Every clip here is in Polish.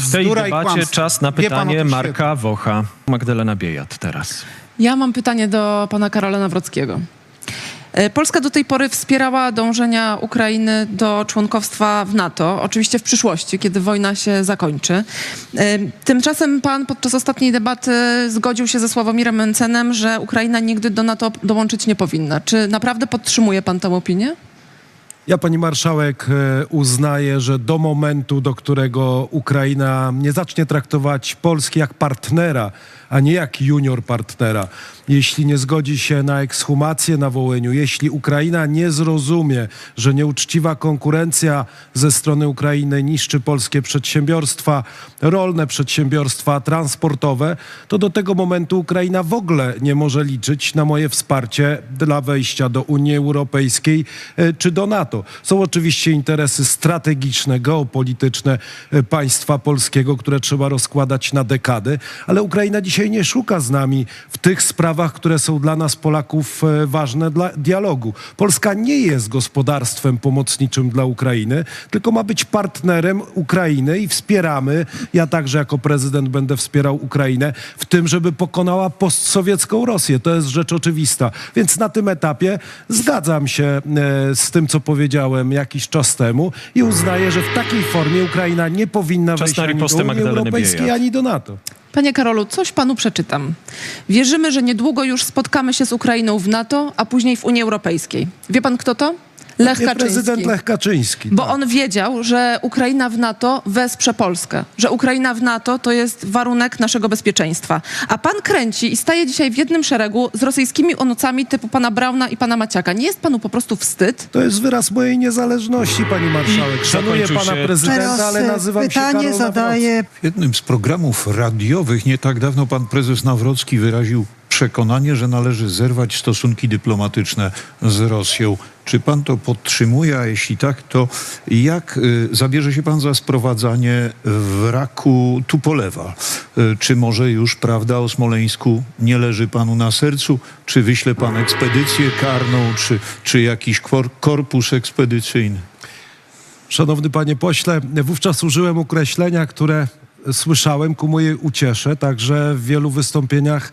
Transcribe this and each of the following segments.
W tej debacie czas na pytanie Marka Wocha. Magdalena Biejat teraz. Ja mam pytanie do pana Karola Nawrockiego. E, Polska do tej pory wspierała dążenia Ukrainy do członkostwa w NATO, oczywiście w przyszłości, kiedy wojna się zakończy. E, Tymczasem pan podczas ostatniej debaty zgodził się ze Sławomirem Mencenem, że Ukraina nigdy do NATO dołączyć nie powinna. Czy naprawdę podtrzymuje pan tę opinię? Ja, pani marszałek, e, uznaję, że do momentu, do którego Ukraina nie zacznie traktować Polski jak partnera, a nie jak junior partnera, jeśli nie zgodzi się na ekshumację na Wołyniu, jeśli Ukraina nie zrozumie, że nieuczciwa konkurencja ze strony Ukrainy niszczy polskie przedsiębiorstwa, rolne przedsiębiorstwa transportowe, to do tego momentu Ukraina w ogóle nie może liczyć na moje wsparcie dla wejścia do Unii Europejskiej e, czy do NATO. Są oczywiście interesy strategiczne, geopolityczne e, państwa polskiego, które trzeba rozkładać na dekady, ale Ukraina dzisiaj nie szuka z nami w tych sprawach, które są dla nas Polaków e, ważne dla dialogu. Polska nie jest gospodarstwem pomocniczym dla Ukrainy, tylko ma być partnerem Ukrainy i wspieramy, ja także jako prezydent będę wspierał Ukrainę w tym, żeby pokonała postsowiecką Rosję. To jest rzecz oczywista. Więc na tym etapie zgadzam się e, z tym, co powiedziałem jakiś czas temu i uznaję, że w takiej formie Ukraina nie powinna Czas wejść ani do Unii Magdaleny Europejskiej, Biejat. ani do NATO. Panie Karolu, coś panu przeczytam. Wierzymy, że niedługo już spotkamy się z Ukrainą w NATO, a później w Unii Europejskiej. Wie pan kto to? Lech Kaczyński. prezydent Lech Kaczyński. Bo tak. on wiedział, że Ukraina w NATO wesprze Polskę, że Ukraina w NATO to jest warunek naszego bezpieczeństwa. A pan kręci i staje dzisiaj w jednym szeregu z rosyjskimi onocami typu pana Brauna i pana Maciaka. Nie jest panu po prostu wstyd? To jest wyraz mojej niezależności, pani marszałek. Szanuję pana się- prezydenta, Teraz ale nazywam się pytanie Karol zadaje W jednym z programów radiowych nie tak dawno pan prezes Nawrocki wyraził przekonanie, że należy zerwać stosunki dyplomatyczne z Rosją. Czy pan to podtrzymuje? A jeśli tak, to jak y, zabierze się pan za sprowadzanie wraku Tupolewa? Y, czy może już prawda o Smoleńsku nie leży panu na sercu? Czy wyśle pan ekspedycję karną, czy, czy jakiś korpus ekspedycyjny? Szanowny panie pośle, wówczas użyłem określenia, które słyszałem ku mojej uciesze, także w wielu wystąpieniach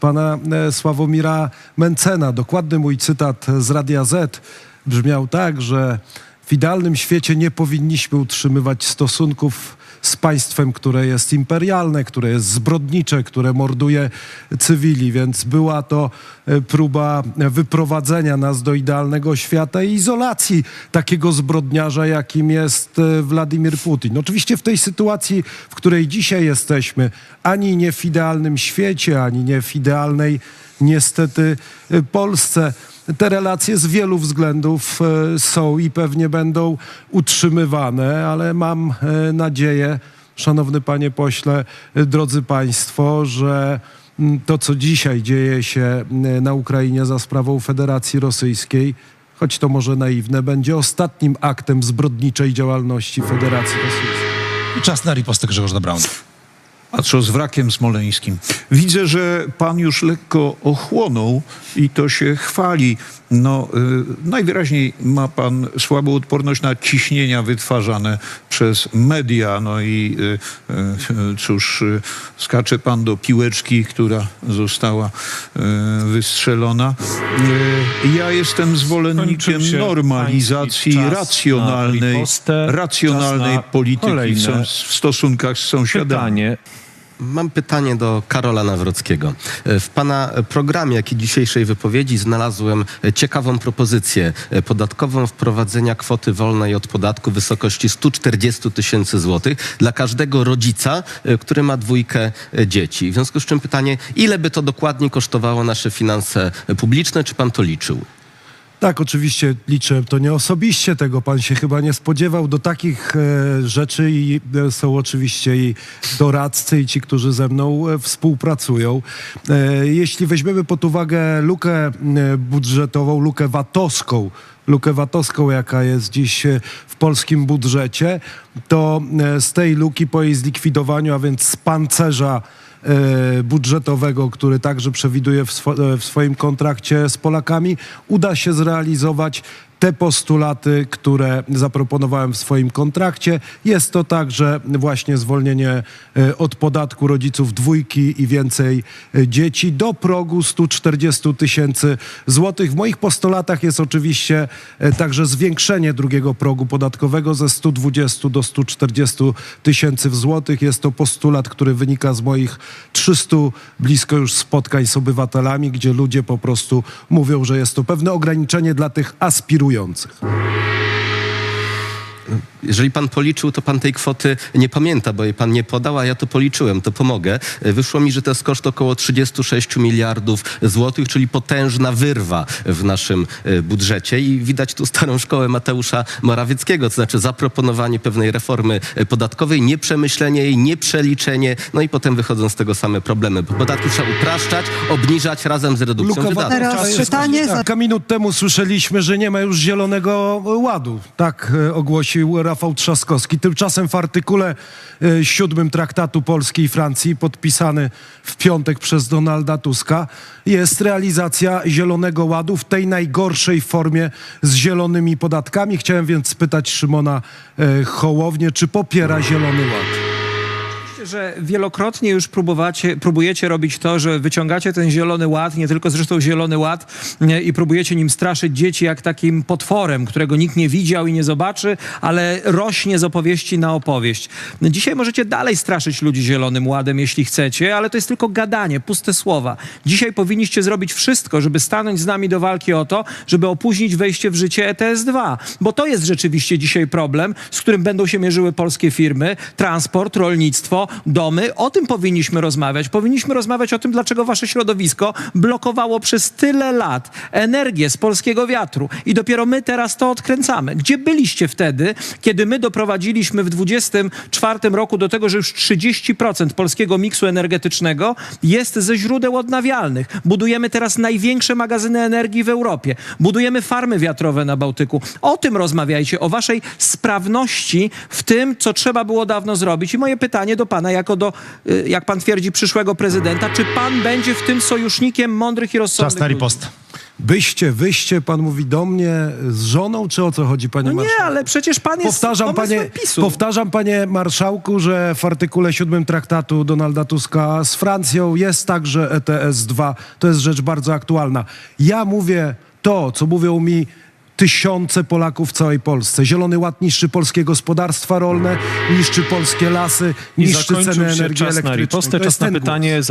pana e, Sławomira Mencena. Dokładny mój cytat z Radia Z brzmiał tak, że w idealnym świecie nie powinniśmy utrzymywać stosunków z państwem, które jest imperialne, które jest zbrodnicze, które morduje cywili, więc była to e, próba wyprowadzenia nas do idealnego świata i izolacji takiego zbrodniarza, jakim jest e, Władimir Putin. Oczywiście w tej sytuacji, w której dzisiaj jesteśmy, ani nie w idealnym świecie, ani nie w idealnej niestety e, Polsce, te relacje z wielu względów e, są i pewnie będą utrzymywane, ale mam e, nadzieję, szanowny panie pośle, e, drodzy państwo, że mm, to, co dzisiaj dzieje się na Ukrainie za sprawą Federacji Rosyjskiej, choć to może naiwne, będzie ostatnim aktem zbrodniczej działalności Federacji Rosyjskiej. Czas na ripostę Grzegorza Brauna. A co z wrakiem smoleńskim? Widzę, że pan już lekko ochłonął i to się chwali. No, y, najwyraźniej ma pan słabą odporność na ciśnienia wytwarzane przez media. No i y, y, cóż, y, skacze pan do piłeczki, która została y, wystrzelona. Y, ja jestem zwolennikiem normalizacji czas racjonalnej, racjonalnej polityki w, w stosunkach z sąsiadami. Pytanie. Mam pytanie do Karola Nawrockiego. W pana programie, jak i dzisiejszej wypowiedzi znalazłem ciekawą propozycję podatkową wprowadzenia kwoty wolnej od podatku w wysokości 140 tysięcy złotych dla każdego rodzica, który ma dwójkę dzieci. W związku z czym pytanie, ile by to dokładnie kosztowało nasze finanse publiczne? Czy pan to liczył? Tak, oczywiście liczę to nie osobiście, tego pan się chyba nie spodziewał. Do takich e, rzeczy i, e, są oczywiście i doradcy, i ci, którzy ze mną e, współpracują. E, jeśli weźmiemy pod uwagę lukę e, budżetową, lukę VAT-owską, lukę VAT-owską, jaka jest dziś e, w polskim budżecie, to z tej luki po jej zlikwidowaniu, a więc z pancerza budżetowego, który także przewiduje w, swo- e, w swoim kontrakcie z Polakami, uda się zrealizować te postulaty, które zaproponowałem w swoim kontrakcie. Jest to także właśnie zwolnienie e, od podatku rodziców dwójki i więcej e, dzieci do progu 140 tysięcy złotych. W moich postulatach jest oczywiście e, także zwiększenie drugiego progu podatkowego ze 120 do 140 tysięcy złotych. Jest to postulat, który wynika z moich 300 blisko już spotkań z obywatelami, gdzie ludzie po prostu mówią, że jest to pewne ograniczenie dla tych aspirujących potrzebujących. Jeżeli pan policzył, to pan tej kwoty nie pamięta, bo jej pan nie podał, a ja to policzyłem, to pomogę. E, Wyszło mi, że to jest koszt około 36 miliardów złotych, czyli potężna wyrwa w naszym e, budżecie i widać tu starą szkołę Mateusza Morawieckiego, to znaczy zaproponowanie pewnej reformy e, podatkowej, nieprzemyślenie jej, nieprzeliczenie, no i potem wychodzą z tego same problemy. Bo Podatki trzeba upraszczać, obniżać razem z redukcją Lukowa- wydatków. Teraz pytanie Kilka minut temu słyszeliśmy, że nie ma już zielonego ładu. Tak e, ogłosił Rafał Trzaskowski. Tymczasem w artykule e, siódmym Traktatu Polski i Francji, podpisany w piątek przez Donalda Tuska, jest realizacja zielonego ładu w tej najgorszej formie z zielonymi podatkami. Chciałem więc spytać Szymona e, Hołownię, czy popiera zielony ład? Że wielokrotnie już próbowacie, próbujecie robić to, że wyciągacie ten zielony ład, nie tylko zresztą zielony ład nie, i próbujecie nim straszyć dzieci jak takim potworem, którego nikt nie widział i nie zobaczy, ale rośnie z opowieści na opowieść. Dzisiaj możecie dalej straszyć ludzi zielonym ładem, jeśli chcecie, ale to jest tylko gadanie, puste słowa. Dzisiaj powinniście zrobić wszystko, żeby stanąć z nami do walki o to, żeby opóźnić wejście w życie ETS-2, bo to jest rzeczywiście dzisiaj problem, z którym będą się mierzyły polskie firmy, transport, rolnictwo, domy. O tym powinniśmy rozmawiać. Powinniśmy rozmawiać o tym, dlaczego wasze środowisko blokowało przez tyle lat energię z polskiego wiatru i dopiero my teraz to odkręcamy. Gdzie byliście wtedy, kiedy my doprowadziliśmy w 24 roku do tego, że już 30% polskiego miksu energetycznego jest ze źródeł odnawialnych. Budujemy teraz największe magazyny energii w Europie. Budujemy farmy wiatrowe na Bałtyku. O tym rozmawiajcie, o waszej sprawności w tym, co trzeba było dawno zrobić. I moje pytanie do pana, jako do, y, jak pan twierdzi, przyszłego prezydenta, czy pan będzie w tym sojusznikiem mądrych i rozsądnych Czas na ripost. Byście, wyście, pan mówi do mnie z żoną, czy o co chodzi, panie No nie, marszałku? ale przecież pan jest Powtarzam panie, PiSu. powtarzam, panie marszałku, że w artykule 7 traktatu Donalda Tuska z Francją jest także ETS-2. To jest rzecz bardzo aktualna. Ja mówię to, co mówią mi tysiące Polaków w całej Polsce. Zielony Ład niszczy polskie gospodarstwa rolne, niszczy polskie lasy, niszczy ceny energii elektrycznej. ripostę, To czas na ten głos. pytanie.